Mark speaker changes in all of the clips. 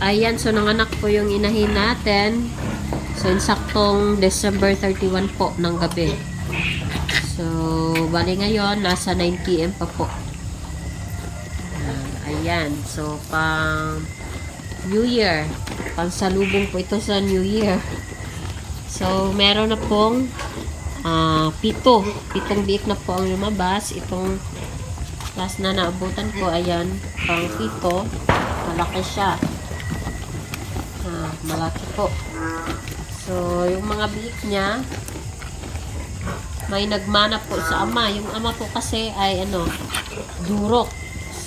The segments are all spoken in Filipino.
Speaker 1: Ayan, so nanganak po yung inahin natin. So, insaktong December 31 po ng gabi. So, bali ngayon, nasa 9 p.m. pa po. Ah, Ayan, so pang New Year. Pang salubong po ito sa New Year. So, meron na pong ah, pito. Pitong biik na po ang lumabas. Itong last na naabutan ko, ayan, pang pito. Malaki siya. Ah, malaki po. So, yung mga biik niya, may nagmana po sa ama. Yung ama po kasi ay ano, durok.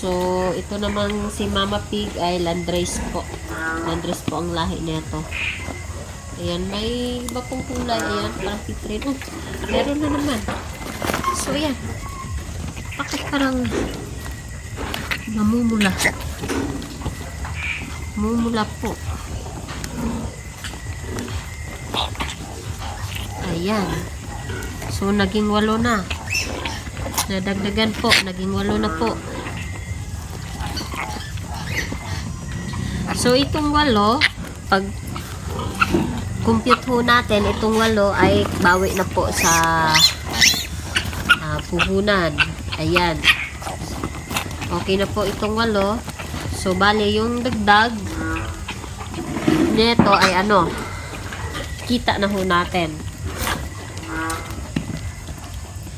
Speaker 1: So, ito namang si Mama Pig ay Landrace po. Landrace po ang lahi nito. Ayan, may iba pong kulay. Ayan, parang pitrin. Oh, meron na naman. So, ayan. Bakit parang namumula? Namumula po. Ayan. So, naging walo na. Nadagdagan po. Naging walo na po. So, itong walo, pag compute ho natin, itong walo ay bawi na po sa ah, puhunan. Ayan. Okay na po itong walo. So, bale, yung dagdag neto ay ano, kita na ho natin.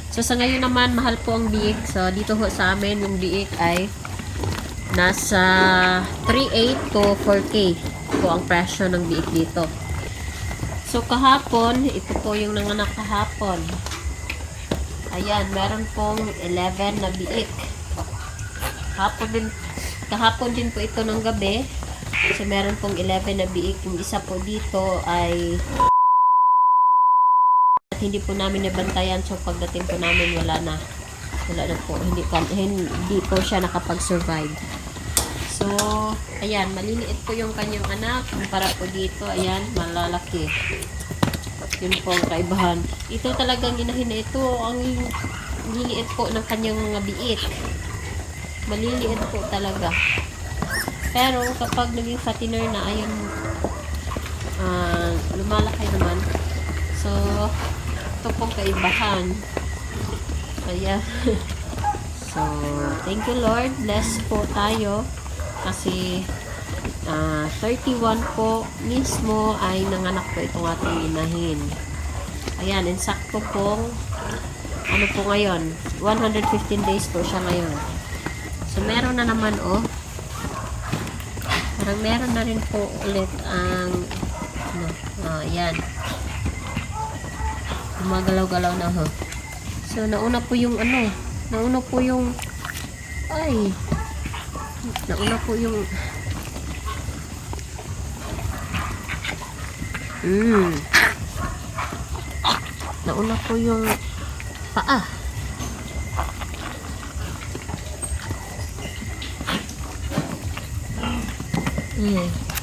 Speaker 1: So, sa ngayon naman, mahal po ang biik. So, dito ho sa amin, yung biik ay nasa 3.8 to 4K po ang presyo ng biik dito. So, kahapon, ito po yung nanganak kahapon. Ayan, meron pong 11 na biik. Kahapon din, kahapon din po ito ng gabi. So, meron pong 11 na biik. Yung isa po dito ay at hindi po namin nabantayan. So pagdating po namin wala na. Wala na po. Hindi, pa, hindi po siya nakapag-survive. So ayan. Maliliit po yung kanyang anak. Para po dito ayan malalaki. Yun po ang kaibahan. Ito talagang inahin na ito ang liliit po ng kanyang mga biik maliliit po talaga pero kapag naging fattener na ayun ah, lumalaki naman so ito pong kaibahan. Kaya, so, thank you Lord. Bless po tayo. Kasi, ah 31 po mismo ay nanganak po itong ating inahin. Ayan, insakto pong, ano po ngayon, 115 days po siya ngayon. So, meron na naman, oh. Parang meron na rin po ulit ang, ano, ah, ayan gumagalaw-galaw na ho. So, nauna po yung ano, nauna po yung, ay, nauna po yung, mm, nauna po yung paa. Mm.